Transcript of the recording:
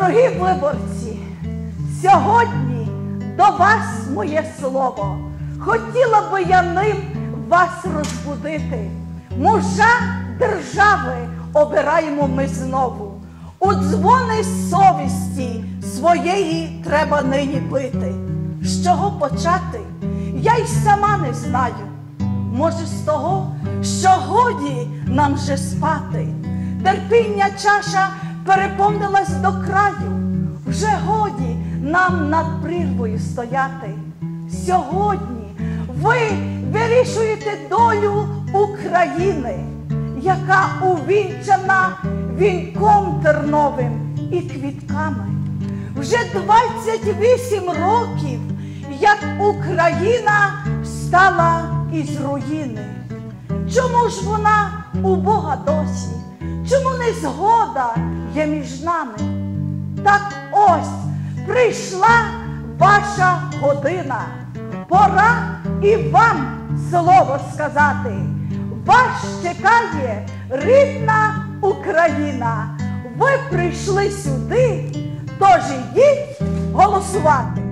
Дорогі виборці, сьогодні до вас моє слово. Хотіла би я ним вас розбудити. Мужа держави обираємо ми знову. У дзвони совісті своєї треба нині бити. З чого почати? Я й сама не знаю. Може, з того, що годі нам вже спати. Терпіння чаша переповнилась до краю. Вже годі нам над прірвою стояти. Сьогодні ви вирішуєте долю України, яка увінчана вінком терновим і квітками. Вже 28 років, як Україна стала із руїни. Чому ж вона у Бога досі? Чому не згода є між нами? Так ось прийшла ваша година. Пора і вам слово сказати. Вас чекає рідна Україна. Ви прийшли сюди, тож ідіть голосувати.